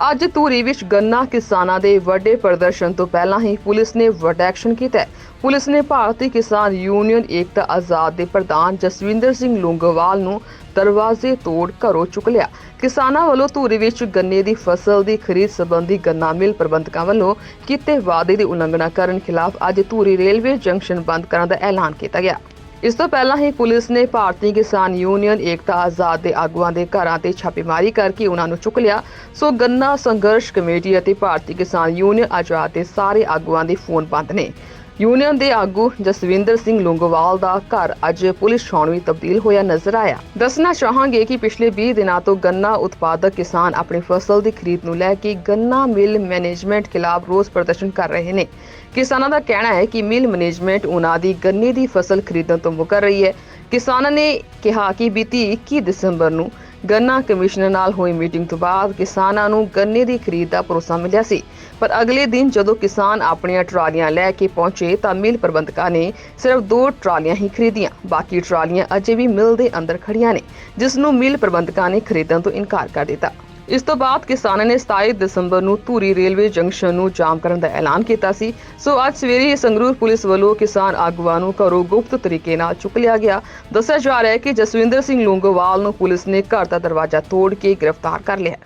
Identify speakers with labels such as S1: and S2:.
S1: ਅੱਜ ਧੂਰੀ ਵਿੱਚ ਗੰਨਾ ਕਿਸਾਨਾਂ ਦੇ ਵੱਡੇ ਪ੍ਰਦਰਸ਼ਨ ਤੋਂ ਪਹਿਲਾਂ ਹੀ ਪੁਲਿਸ ਨੇ ਵੱਡਾ ਐਕਸ਼ਨ ਕੀਤਾ ਹੈ। ਪੁਲਿਸ ਨੇ ਭਾਰਤੀ ਕਿਸਾਨ ਯੂਨੀਅਨ ਏਕਤਾ ਆਜ਼ਾਦ ਦੇ ਪ੍ਰਧਾਨ ਜਸਵਿੰਦਰ ਸਿੰਘ ਲੂੰਗੋਵਾਲ ਨੂੰ ਦਰਵਾਜ਼ੇ ਤੋੜ ਘਰੋਂ ਚੁੱਕ ਲਿਆ। ਕਿਸਾਨਾਂ ਵੱਲੋਂ ਧੂਰੀ ਵਿੱਚ ਗੰਨੇ ਦੀ ਫਸਲ ਦੀ ਖਰੀਦ ਸੰਬੰਧੀ ਗੰਨਾ ਮਿਲ ਪ੍ਰਬੰਧਕਾਂ ਵੱਲੋਂ ਕੀਤੇ ਵਾਅਦੇ ਦੀ ਉਲੰਘਣਾ ਕਰਨ ਖਿਲਾਫ ਅੱਜ ਧੂਰੀ ਰੇਲਵੇ ਜੰਕਸ਼ਨ ਬੰਦ ਕਰਨ ਦਾ ਐਲਾਨ ਕੀਤਾ ਗਿਆ। ਇਸ ਤੋਂ ਪਹਿਲਾਂ ਹੀ ਪੁਲਿਸ ਨੇ ਭਾਰਤੀ ਕਿਸਾਨ ਯੂਨੀਅਨ, ਏਕਤਾ ਆਜ਼ਾਦ ਦੇ ਆਗੂਆਂ ਦੇ ਘਰਾਂ ਤੇ ਛਾਪੇਮਾਰੀ ਕਰਕੇ ਉਹਨਾਂ ਨੂੰ ਚੁੱਕ ਲਿਆ। ਸੋ ਗੰਨਾ ਸੰਘਰਸ਼ ਕਮੇਟੀ ਅਤੇ ਭਾਰਤੀ ਕਿਸਾਨ ਯੂਨੀਅਨ ਆਜ਼ਾਦ ਦੇ ਸਾਰੇ ਆਗੂਆਂ ਦੇ ਫੋਨ ਬੰਦ ਨੇ। ਯੂਨੀਅਨ ਦੇ ਆਗੂ ਜਸਵਿੰਦਰ ਸਿੰਘ ਲੁੰਗੋਵਾਲ ਦਾ ਘਰ ਅੱਜ ਪੁਲਿਸ ਛਾਉਣੀ ਤਬਦੀਲ ਹੋਇਆ ਨਜ਼ਰ ਆਇਆ। ਦੱਸਣਾ ਚਾਹਾਂਗੇ ਕਿ ਪਿਛਲੇ 20 ਦਿਨਾਂ ਤੋਂ ਗੰਨਾ ਉਤਪਾਦਕ ਕਿਸਾਨ ਆਪਣੀ ਫਸਲ ਦੀ ਖਰੀਦ ਨੂੰ ਲੈ ਕੇ ਗੰਨਾ ਮਿਲ ਮੈਨੇਜਮੈਂਟ ਖਿਲਾਫ ਰੋਸ ਪ੍ਰਦਰਸ਼ਨ ਕਰ ਰਹੇ ਨੇ। ਕਿਸਾਨਾਂ ਦਾ ਕਹਿਣਾ ਹੈ ਕਿ ਮਿਲ ਮੈਨੇਜਮੈਂਟ ਉਹਨਾਂ ਦੀ ਗੰਨੇ ਦੀ ਫਸਲ ਖਰੀਦਣ ਤੋਂ ਮੁਕਰ ਰਹੀ ਹੈ। ਕਿਸਾਨਾਂ ਨੇ ਕਿਹਾ ਕਿ ਬੀਤੀ 21 ਦਸੰਬਰ ਨੂੰ ਗੰਨਾ ਕਮਿਸ਼ਨਰ ਨਾਲ ਹੋਈ ਮੀਟਿੰਗ ਤੋਂ ਬਾਅਦ ਕਿਸਾਨਾਂ ਨੂੰ ਗੰਨੇ ਦੀ ਖਰੀਦ ਦਾ ਭਰੋਸਾ ਮਿਲਿਆ ਸੀ। ਪਰ ਅਗਲੇ ਦਿਨ ਜਦੋਂ ਕਿਸਾਨ ਆਪਣੀਆਂ ਟਰਾਲੀਆਂ ਲੈ ਕੇ ਪਹੁੰਚੇ ਤਾਂ ਮਿਲ ਪ੍ਰਬੰਧਕਾਂ ਨੇ ਸਿਰਫ ਦੋ ਟਰਾਲੀਆਂ ਹੀ ਖਰੀਦੀਆਂ, ਬਾਕੀ ਟਰਾਲੀਆਂ ਅਜੇ ਵੀ ਮਿਲ ਦੇ ਅੰਦਰ ਖੜੀਆਂ ਨੇ, ਜਿਸ ਨੂੰ ਮਿਲ ਪ੍ਰਬੰਧਕਾਂ ਨੇ ਖਰੀਦਣ ਤੋਂ ਇਨਕਾਰ ਕਰ ਦਿੱਤਾ। ਇਸ ਤੋਂ ਬਾਅਦ ਕਿਸਾਨਾਂ ਨੇ 27 ਦਸੰਬਰ ਨੂੰ ਧੂਰੀ ਰੇਲਵੇ ਜੰਕਸ਼ਨ ਨੂੰ ਜਾਮ ਕਰਨ ਦਾ ਐਲਾਨ ਕੀਤਾ ਸੀ। ਸੋ ਅੱਜ ਸਵੇਰੇ ਸੰਗਰੂਰ ਪੁਲਿਸ ਵੱਲੋਂ ਕਿਸਾਨ ਆਗੂਆਂ ਨੂੰ ਘਰੋਂ ਗੁਪਤ ਤਰੀਕੇ ਨਾਲ ਚੁੱਕ ਲਿਆ ਗਿਆ। ਦੱਸਿਆ ਜਾ ਰਿਹਾ ਹੈ ਕਿ ਜਸਵਿੰਦਰ ਸਿੰਘ ਲੂੰਗੋਵਾਲ ਨੂੰ ਪੁਲਿਸ ਨੇ ਘਰ ਦਾ ਦਰਵਾਜ਼ਾ ਤੋੜ ਕੇ ਗ੍ਰਿਫਤਾਰ ਕਰ ਲਿਆ